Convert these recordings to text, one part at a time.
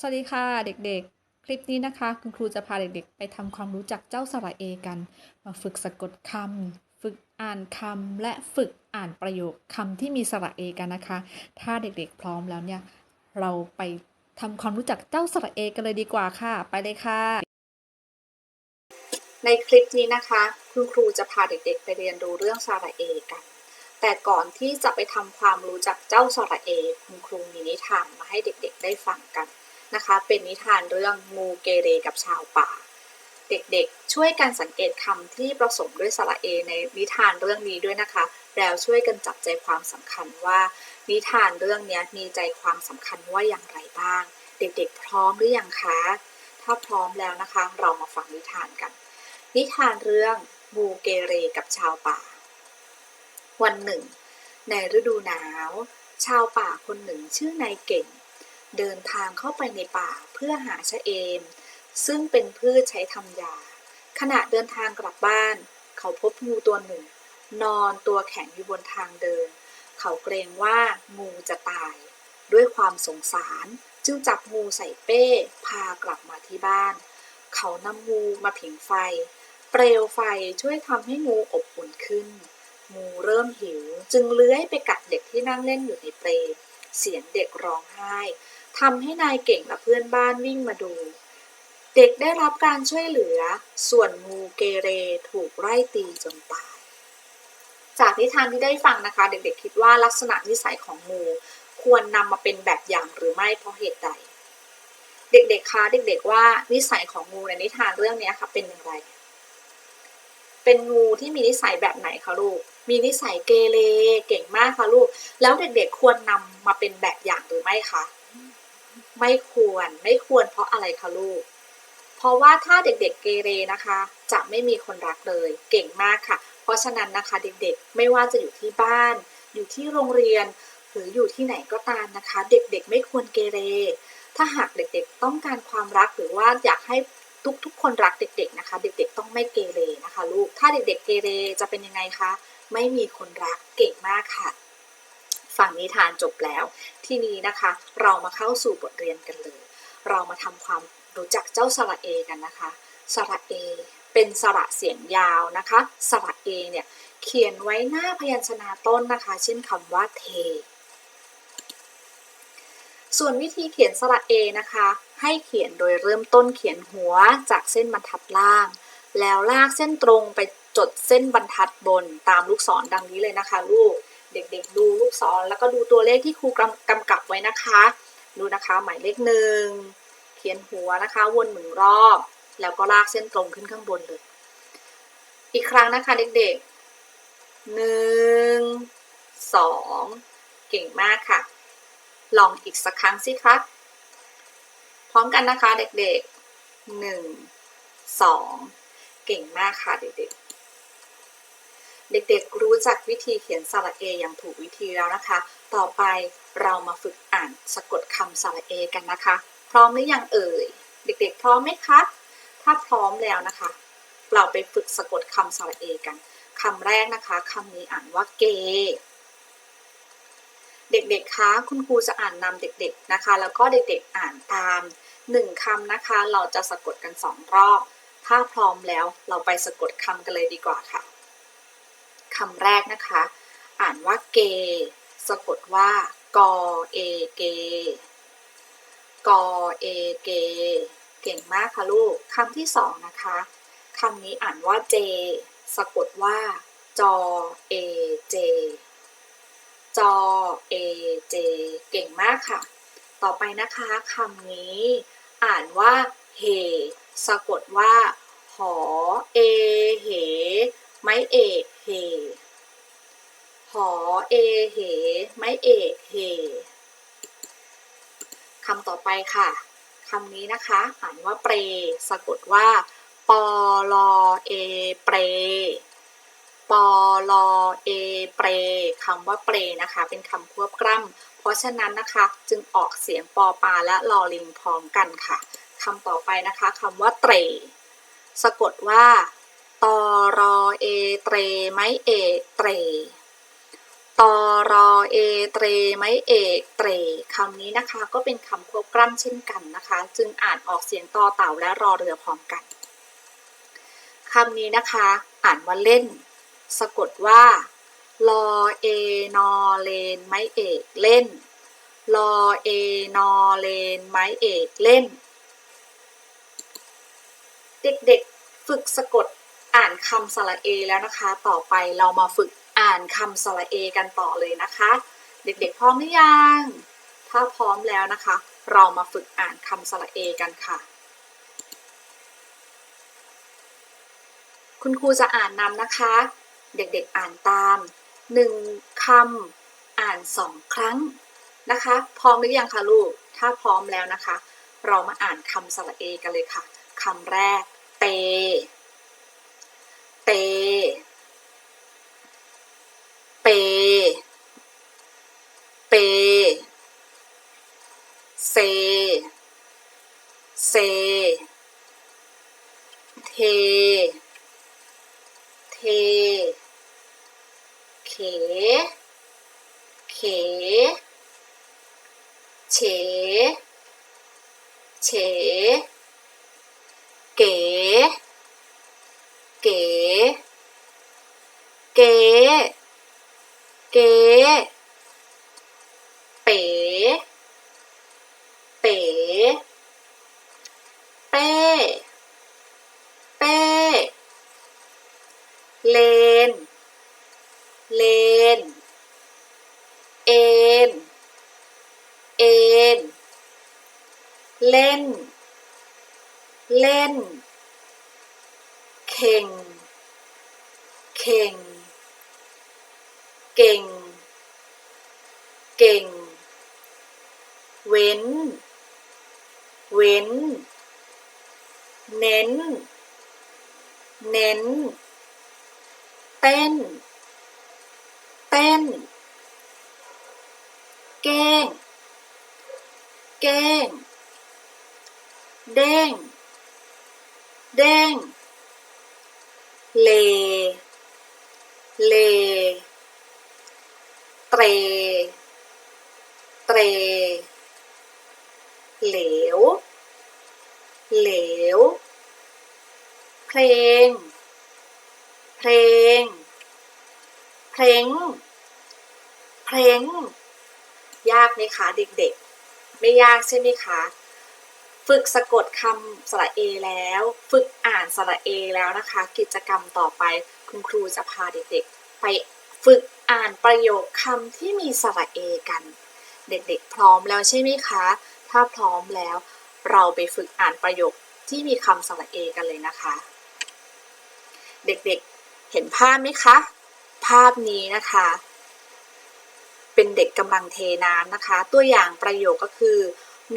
สวัสดีค่ะเด็กๆ คลิปนี้นะคะ คุณครูจะพาเด็กๆ ไปทำความรู้จักเจ้าสระเอกัน มาฝึกสะกดคำฝึกอ่านคำและฝึกอ่านประโยคคำที่มีสระเอกันนะคะ ถ้าเด็กๆพร้อมแล้วเนี่ย เราไปทำความรู้จักเจ้าสระเอกันเลยดีกว่าค่ะ ไปเลยค่ะ ในคลิปนี้นะคะ คุณครูจะพาเด็กๆ ไปเรียนรู้เรื่องสระเอกัน แต่ก่อนที่จะไปทำความรู้จักเจ้าสระเอคุณครูมีนิทานมาให้เด็กๆ ได้ฟังกัน นะคะ เป็นนิทานเรื่องงูเกเรกับชาวป่า เด็กๆ ช่วยกันสังเกตคำที่ผสมด้วยสระเอในนิทานเรื่องนี้ด้วยนะคะ แล้วช่วยกันจับใจความสำคัญว่า นิทานเรื่องนี้มีใจความสำคัญว่าอย่างไรบ้าง เด็กๆ พร้อมหรือยังคะ ถ้าพร้อมแล้วนะคะ เรามาฟังนิทานกัน นิทานเรื่องงูเกเรกับชาวป่า วันหนึ่ง ในฤดูหนาว ชาวป่าคนหนึ่งชื่อนายเก่ง เดินทางเข้าไปในป่าเพื่อหาชะเอม ซึ่งเป็นพืชใช้ทำยา ขณะเดินทางกลับบ้าน เขาพบงูตัวหนึ่ง นอนตัวแข็งอยู่บนทางเดิน เขาเกรงว่างูจะตาย ด้วยความสงสารจึงจับงูใส่เป้พากลับมาที่บ้าน เขานำงูมาผิงไฟ เปลวไฟช่วยทำให้งูอบอุ่นขึ้น งูเริ่มหิวจึงเลื้อยไปกัดเด็กที่นั่งเล่นอยู่ในเปลเสียงเด็กร้องไห้ ทำให้นายเก่งและเพื่อนบ้านวิ่งมาดู เด็กได้รับการช่วยเหลือ ส่วนงูเกเรถูกไล่ตีจนตาย จากนิทานที่ได้ฟังนะคะ เด็กๆคิดว่าลักษณะนิสัยของงูควรนำมาเป็นแบบอย่างหรือไม่เพราะเหตุใด เด็กๆคะเด็กๆว่านิสัยของงูในนิทานเรื่องนี้ค่ะเป็นอย่างไร เป็นงูที่มีนิสัยแบบไหนคะลูกมีนิสัยเกเรเก่งมากค่ะลูก แล้วเด็กๆควรนำมาเป็นแบบอย่างหรือไม่คะ ไม่ควรไม่ควรเพราะอะไรคะลูก เพราะว่าถ้าเด็กๆเกเรนะคะ จะไม่มีคนรักเลยเก่งมากค่ะ เพราะฉะนั้นนะคะเด็กๆ ไม่ว่าจะอยู่ที่บ้าน อยู่ที่โรงเรียน หรืออยู่ที่ไหนก็ตามนะคะ เด็กๆ ไม่ควรเกเร ถ้าหากเด็กๆ ต้องการความรักหรือว่าอยากให้ทุกๆ คนรักเด็กๆนะคะ เด็กๆ ต้องไม่เกเรนะคะ ลูกถ้าเด็กๆ เกเรจะเป็นยังไงคะไม่มีคนรักเก่งมากค่ะ ฟังนิทานจบแล้ว ทีนี้นะคะ เรามาเข้าสู่บทเรียนกันเลย เรามาทำความรู้จักเจ้าสระเอกันนะคะ สระเอ เป็นสระเสียงยาวนะคะ สระเอเนี่ยเขียนไว้หน้าพยัญชนะต้นนะคะ เช่นคำว่าเท ส่วนวิธีเขียนสระเอนะคะ ให้เขียนโดยเริ่มต้นเขียนหัวจากเส้นบรรทัดล่าง แล้วลากเส้นตรงไปจดเส้นบรรทัดบนตามลูกศรดังนี้เลยนะคะลูก เด็กๆดูลูกศรแล้วก็ดูตัวเลขที่ครูกำกำกับไว้นะคะ ดูนะคะหมายเลขหนึ่งเขียนหัวนะคะ วนหนึ่งรอบ แล้วก็ลากเส้นตรงขึ้นข้างบนเลย อีกครั้งนะคะเด็กๆหนึ่งสองเก่งมากค่ะ ลองอีกสักครั้งสิคะพร้อมกันนะคะเด็กๆหนึ่งสองเก่งมากค่ะเด็กๆ เด็กๆรู้จักวิธีเขียนสระเออย่างถูกวิธีแล้วนะคะ ต่อไปเรามาฝึกอ่านสะกดคำสระเอกันนะคะ พร้อมหรือยังเอ่ย เด็กๆ พร้อมไหมคะ ถ้าพร้อมแล้วนะคะ เราไปฝึกสะกดคำสระเอกันคำแรกนะคะคำนี้อ่านว่าเก เด็กๆ คะ คุณครูจะอ่านนำเด็กๆ นะคะ แล้วก็เด็กๆ อ่านตามหนึ่งคำนะคะ เราจะสะกดกันสองรอบ ถ้าพร้อมแล้วเราไปสะกดคำกันเลยดีกว่าค่ะ คำแรกนะคะ อ่านว่าเก สะกดว่ากอเอเกกอเอเกเก่งมากค่ะลูกคำที่สองนะคะคำนี้อ่านว่าเจ สะกดว่าจอเอเจจอเอเจเก่งมากค่ะ ต่อไปนะคะคำนี้อ่านว่าเฮสะกดว่าหอเอเห ไม้เอกเฮหอเอเหไม้เอกเฮคำต่อไปค่ะคำนี้นะคะอ่านว่าเปร สะกดว่าปอลอเอเปรปอลอเอเปรคำว่าเปรนะคะ เป็นคำควบกล้ำเพราะฉะนั้นนะคะ จึงออกเสียงปอปลาและลอลิงพร้อมกันค่ะคำต่อไปนะคะคำว่าเตร สะกดว่า ตอรอเอเตรไม้เอกเตรตอรอเอเตรไม้เอกเตรคำนี้นะคะก็เป็นคำควบกล้ำเช่นกันนะคะ จึงอ่านออกเสียงต่อเต่าและรอเรือพร้อมกันคำนี้นะคะ อ่านว่าเล่น สะกดว่าลอเอนอเลนไม้เอกเล่นลอเอนอเลนไม้เอกเล่น เด็กๆ ฝึกสะกด อ่านคำสระเอแล้วนะคะ ต่อไปเรามาฝึกอ่านคำสระเอกันต่อเลยนะคะ เด็กๆพร้อมหรือยัง ถ้าพร้อมแล้วนะคะ เรามาฝึกอ่านคำสระเอกันค่ะ คุณครูจะอ่านนำนะคะ เด็กๆอ่านตามหนึ่งคำอ่านสองครั้งนะคะ พร้อมหรือยังคะลูก ถ้าพร้อมแล้วนะคะ เรามาอ่านคำสระเอกันเลยค่ะคำแรกเตเต เป เป เซ เซ เท เท เข เข เฉ เฉ เก๋ เก๋ เก๋ เก๋ เป๋ เป๋ เป้ เป้ เลน เลน เอ็น เอ็นเล่น เล่น เข่ง เข่ง เก่ง เก่ง เว้น เว้น เน้น เน้น เต้น เต้น แก้ง แก้ง เด้ง เด้ง เล เล เตร เตร เหลว เหลว เพลง เพลง เพลง เพลง ยากไหมคะเด็กๆ ไม่ยากใช่ไหมคะ ฝึกสะกดคำสระเอแล้ว ฝึกอ่านสระเอแล้วนะคะ กิจกรรมต่อไปคุณครูจะพาเด็กๆ ไปฝึกอ่านประโยคคำที่มีสระเอกัน เด็กๆ พร้อมแล้วใช่ไหมคะ ถ้าพร้อมแล้ว เราไปฝึกอ่านประโยคที่มีคำสระเอกันเลยนะคะ เด็กๆ เห็นภาพไหมคะ ภาพนี้นะคะ เป็นเด็กกำลังเทน้ำนะคะ ตัวอย่างประโยคก็คือ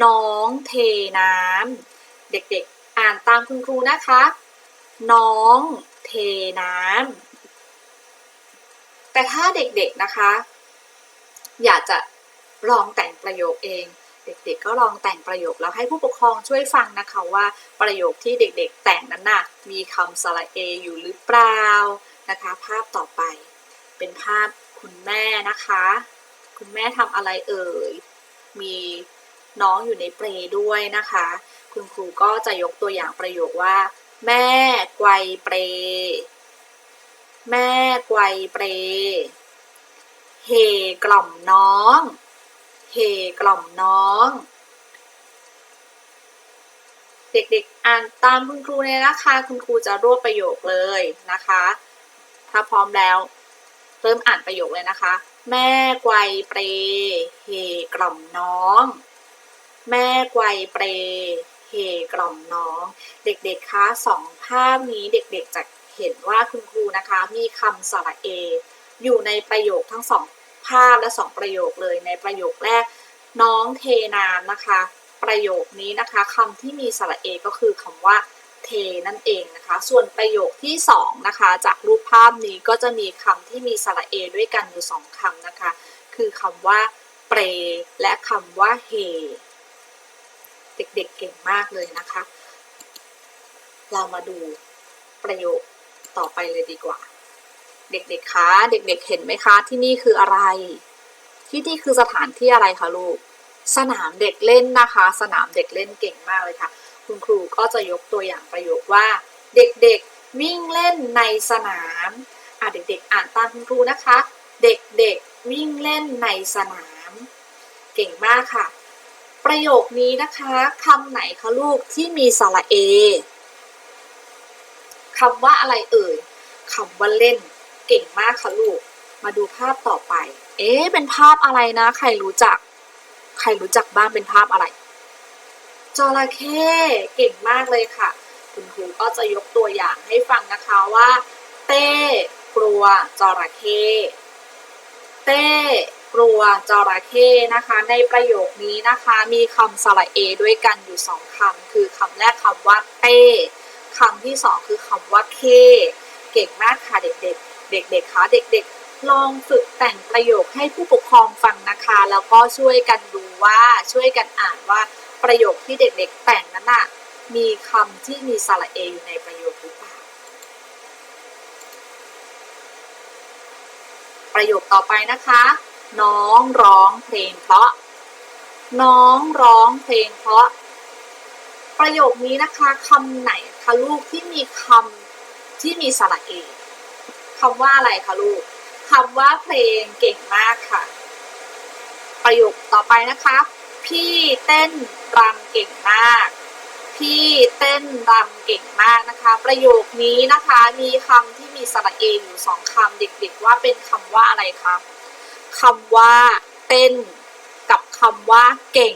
น้องเทน้ำเด็กๆอ่านตามคุณครูนะคะ น้องเทน้ำแต่ถ้าเด็กๆนะคะ อยากจะลองแต่งประโยคเอง เด็กๆก็ลองแต่งประโยคแล้วให้ผู้ปกครองช่วยฟังนะคะว่าประโยคที่เด็กๆ แต่งนั้นน่ะมีคำสระเออยู่หรือเปล่านะคะ ภาพต่อไปเป็นภาพคุณแม่นะคะ คุณแม่ทำอะไรเอ่ย มีน้องอยู่ในเปลด้วยนะคะ คุณครูก็จะยกตัวอย่างประโยคว่า แม่ไกวเปร แม่ไกวเปรเฮกล่อมน้องเฮกล่อมน้อง เด็กๆอ่านตามคุณครูเลยนะคะ คุณครูจะรวบประโยคเลยนะคะ ถ้าพร้อมแล้ว เริ่มอ่านประโยคเลยนะคะ แม่ไกวเปรเฮกล่อมน้อง แม่ไกวเปรเฮกล่อมน้อง เด็กๆคะสองภาพนี้เด็กๆจะเห็นว่าคุณครูนะคะมีคำสระเอ อยู่ในประโยคทั้งสองภาพและสองประโยคเลยในประโยคแรก น้องเทน้ำนะคะ ประโยคนี้นะคะคำที่มีสระเอก็คือคำว่า เทนั่นเองนะคะ ส่วนประโยคที่สองนะคะ จากรูปภาพนี้ก็จะมีคำที่มีสระเอด้วยกันอยู่สองคำนะคะ คือคำว่าเปรและคำว่าเฮเด็กๆเก่งมากเลยนะคะ เรามาดูประโยคต่อไปเลยดีกว่า เด็กๆคะเด็กๆเห็นไหมคะ ที่นี่คืออะไร ที่นี่คือสถานที่อะไรคะลูก สนามเด็กเล่นนะคะ สนามเด็กเล่นเก่งมากเลยค่ะ คุณครูก็จะยกตัวอย่างประโยคว่า เด็กๆวิ่งเล่นในสนามอะเด็กๆ อ่านตามคุณครูนะคะ เด็กๆวิ่งเล่นในสนาม เก่งมากค่ะ ประโยคนี้นะคะคำไหนคะลูกที่มีสระเอคำว่าอะไรเอ่ยคำว่าเล่น เก่งมากค่ะลูก มาดูภาพต่อไป เอ๊ะเป็นภาพอะไรนะ ใครรู้จัก ใครรู้จักบ้างเป็นภาพอะไร จระเข้เก่งมากเลยค่ะ คุณครูก็จะยกตัวอย่างให้ฟังนะคะว่า เต้กลัวจระเข้เต้กลัวจระเข้นะคะ ในประโยคนี้นะคะมีคำสระเอด้วยกันอยู่สองคำคือคำแรกคำว่าเต้คำที่สองคือคำว่าเข้เก่งมากค่ะเด็กๆ เด็กๆคะเด็กๆ ลองฝึกแต่งประโยคให้ผู้ปกครองฟังนะคะ แล้วก็ช่วยกันดูว่าช่วยกันอ่านว่า ประโยคที่เด็กๆแต่งนั้นน่ะมีคำที่มีสระเออยู่ในประโยคหรือเปล่า ประโยคต่อไปนะคะ น้องร้องเพลงเพราะ น้องร้องเพลงเพราะ ประโยคนี้นะคะคำไหนคะลูกที่มีคำที่มีสระเอคำว่าอะไรคะลูกคำว่าเพลงเก่งมากค่ะ ประโยคต่อไปนะคะ พี่เต้นรำเก่งมาก พี่เต้นรำเก่งมากนะคะ ประโยคนี้นะคะมีคำที่มีสระเออยู่สองคำเด็กๆว่าเป็นคำว่าอะไรคะคำว่าเต้นกับคำว่าเก่ง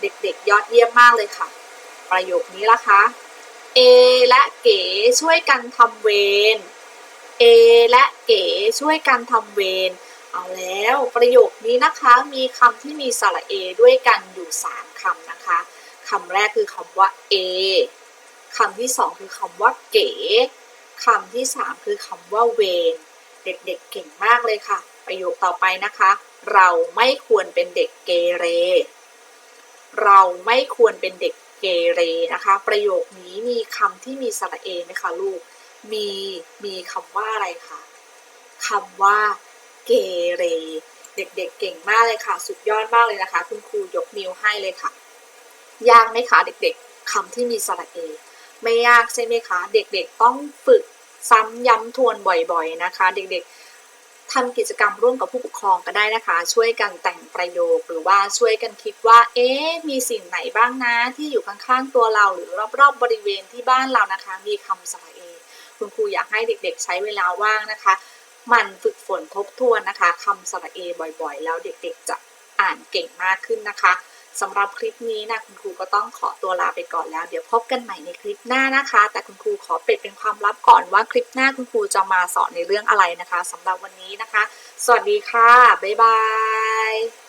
เด็กๆ ยอดเยี่ยมมากเลยค่ะ ประโยคนี้ละคะเอและเก๋ช่วยกันทำเวรเอและเก๋ช่วยกันทำเวร เอาแล้วประโยคนี้นะคะมีคำที่มีสระเอด้วยกันอยู่สามคำนะคะคำแรกคือคำว่าเอคำที่สองคือคำว่าเก๋คำที่สามคือคำว่าเวรเด็กๆเก่งมากเลยค่ะ ประโยคต่อไปนะคะ เราไม่ควรเป็นเด็กเกเร เราไม่ควรเป็นเด็กเกเรนะคะ ประโยคนี้มีคำที่มีสระเอไหมคะลูก มีมีคำว่าอะไรคะคำว่า เกเร เด็กๆเก่งมากเลยค่ะ สุดยอดมากเลยนะคะ คุณครูยกนิ้วให้เลยค่ะ ยากไหมคะเด็กๆคำที่มีสระเอ ไม่ยากใช่ไหมคะ เด็กๆต้องฝึกซ้ำย้ำทวนบ่อยๆนะคะ เด็กๆทำกิจกรรมร่วมกับผู้ปกครองก็ได้นะคะ ช่วยกันแต่งประโยคหรือว่าช่วยกันคิดว่า เอ๊ะมีสิ่งไหนบ้างนะที่อยู่ข้างๆตัวเราหรือรอบๆบริเวณที่บ้านเรานะคะ มีคำสระเอ คุณครูอยากให้เด็กๆ ใช้เวลาว่างนะคะ มันฝึกฝนทบทวนนะคะคำสระเอบ่อยๆ แล้วเด็กๆจะอ่านเก่งมากขึ้นนะคะสำหรับคลิปนี้นะคุณครูก็ต้องขอตัวลาไปก่อนแล้ว เดี๋ยวพบกันใหม่ในคลิปหน้านะคะ แต่คุณครูขอปิดเป็นความลับก่อนว่าคลิปหน้าคุณครูจะมาสอนในเรื่องอะไรนะคะสำหรับวันนี้นะคะ สวัสดีค่ะ บ๊ายบาย